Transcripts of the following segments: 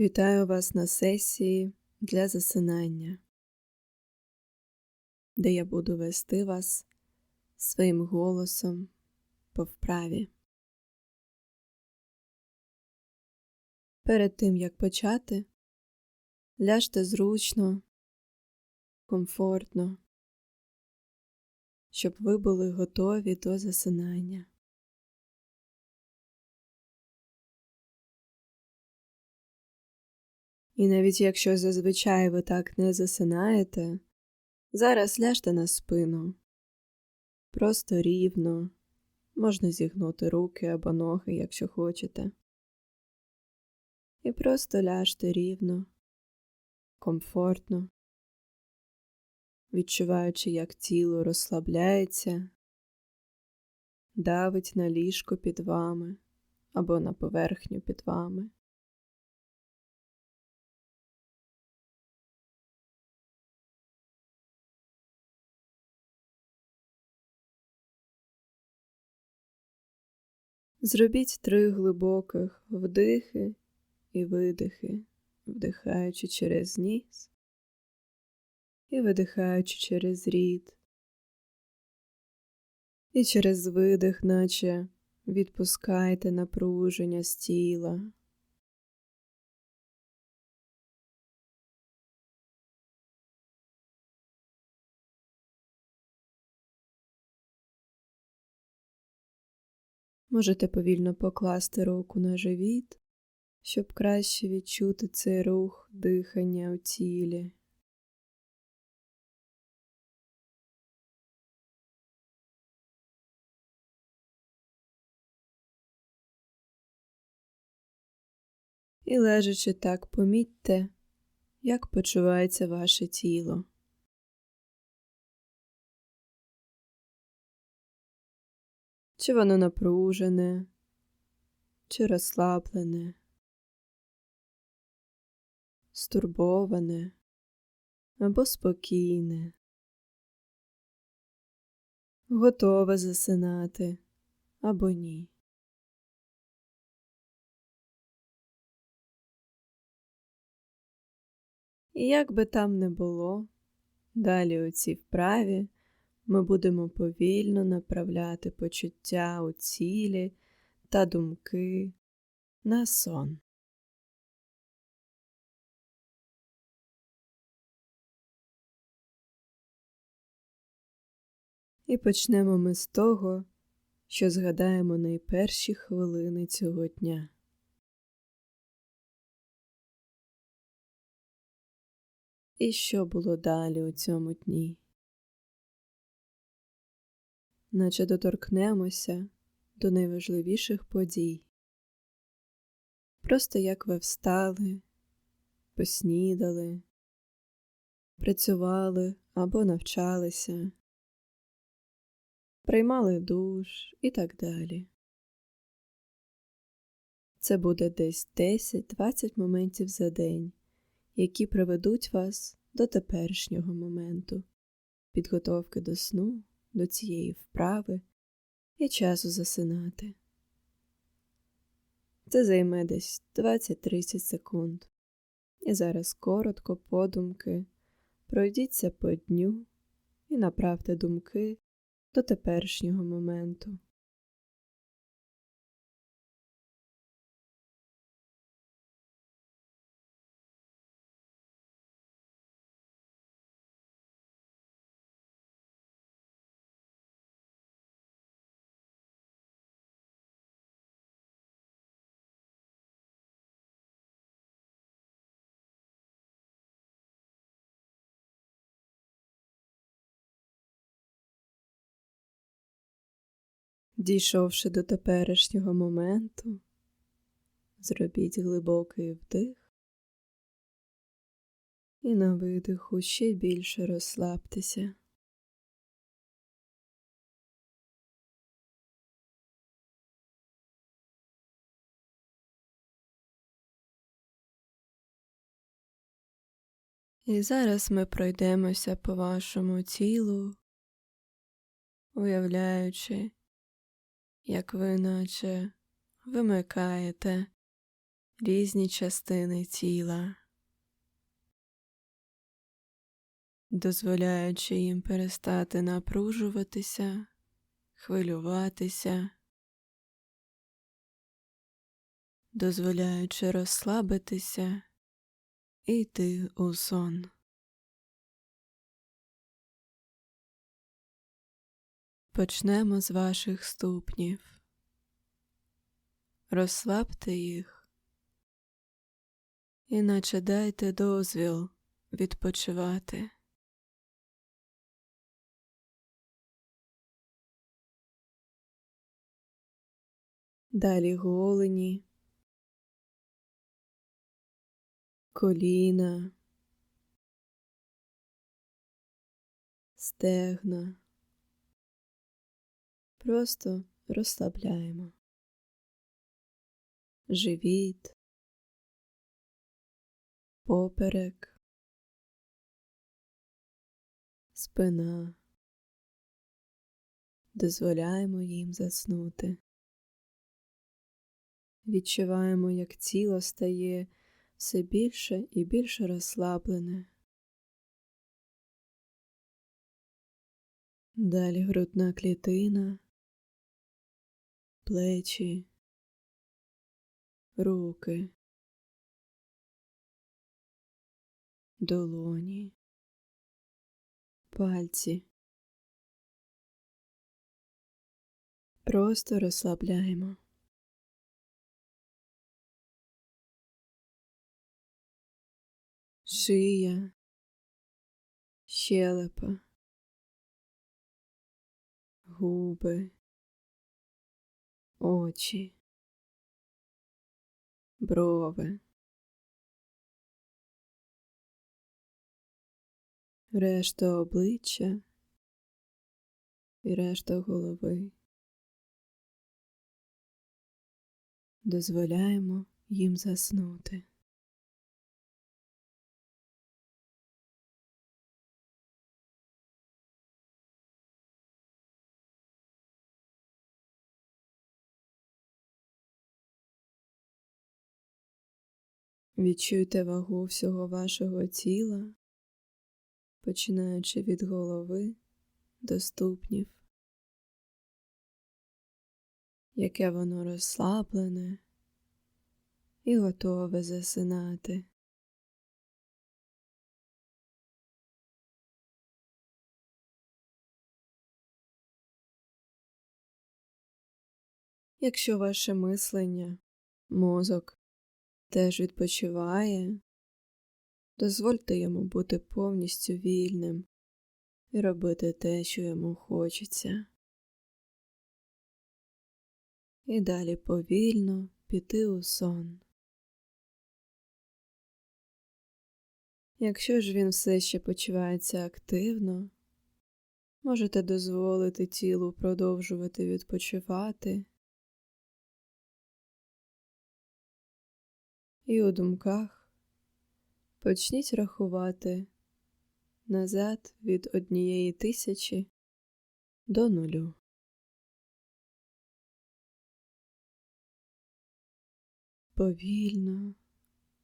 Вітаю вас на сесії для засинання, де я буду вести вас своїм голосом по вправі. Перед тим як почати, ляжте зручно, комфортно, щоб ви були готові до засинання. І навіть якщо зазвичай ви так не засинаєте, зараз ляжте на спину. Просто рівно, можна зігнути руки або ноги, якщо хочете. І просто ляжте рівно, комфортно, відчуваючи, як тіло розслабляється, давить на ліжко під вами або на поверхню під вами. Зробіть три глибоких вдихи і видихи, вдихаючи через ніс і видихаючи через рід. І через видих, наче відпускайте напруження з тіла. Можете повільно покласти руку на живіт, щоб краще відчути цей рух дихання у тілі. І лежачи так, помітьте, як почувається ваше тіло. Чи воно напружене, чи розслаблене, стурбоване або спокійне, готове засинати або ні. І як би там не було, далі у цій вправі ми будемо повільно направляти почуття у цілі та думки на сон. І почнемо ми з того, що згадаємо найперші хвилини цього дня. І що було далі у цьому дні? Наче доторкнемося до найважливіших подій. Просто як ви встали, поснідали, працювали або навчалися, приймали душ і так далі. Це буде десь 10-20 моментів за день, які приведуть вас до теперішнього моменту, підготовки до сну до цієї вправи і часу засинати. Це займе десь 20-30 секунд. І зараз коротко, подумки, пройдіться по дню і направте думки до теперішнього моменту. Дійшовши до теперішнього моменту, зробіть глибокий вдих і на видиху ще більше розслабтеся. І зараз ми пройдемося по вашому тілу, уявляючи, як ви наче вимикаєте різні частини тіла, дозволяючи їм перестати напружуватися, хвилюватися, дозволяючи розслабитися і йти у сон. Почнемо з ваших ступнів. Розслабте їх, іначе дайте дозвіл відпочивати. Далі голені, коліна, стегна. Просто розслабляємо. Живіт, поперек, спина. Дозволяємо їм заснути. Відчуваємо, як тіло стає все більше і більше розслаблене. Далі грудна клітина, плечі, руки, долоні, пальці. Просто розслабляємо. Шия, щелепа, губи, очі, брови, решта обличчя і решта голови. Дозволяємо їм заснути. Відчуйте вагу всього вашого тіла, починаючи від голови до ступнів, яке воно розслаблене і готове засинати. Якщо ваше мислення, мозок теж відпочиває, дозвольте йому бути повністю вільним і робити те, що йому хочеться. І далі повільно піти у сон. Якщо ж він все ще почувається активно, можете дозволити тілу продовжувати відпочивати і у думках почніть рахувати назад від однієї тисячі до нулю. Повільно,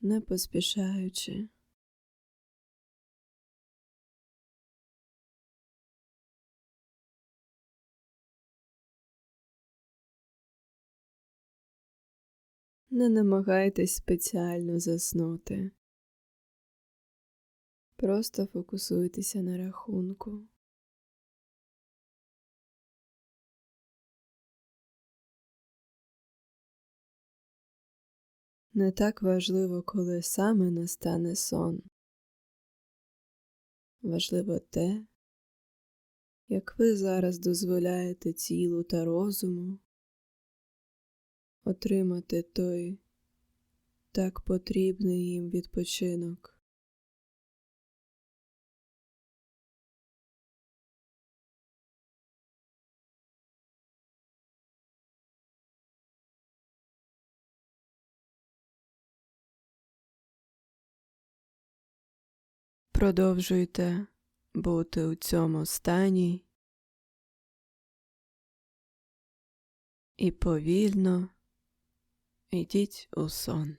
не поспішаючи. Не намагайтесь спеціально заснути. Просто фокусуйтеся на рахунку. Не так важливо, коли саме настане сон. Важливо те, як ви зараз дозволяєте тілу та розуму отримати той так потрібний їм відпочинок. Продовжуйте бути у цьому стані і повільно йдіть у сон.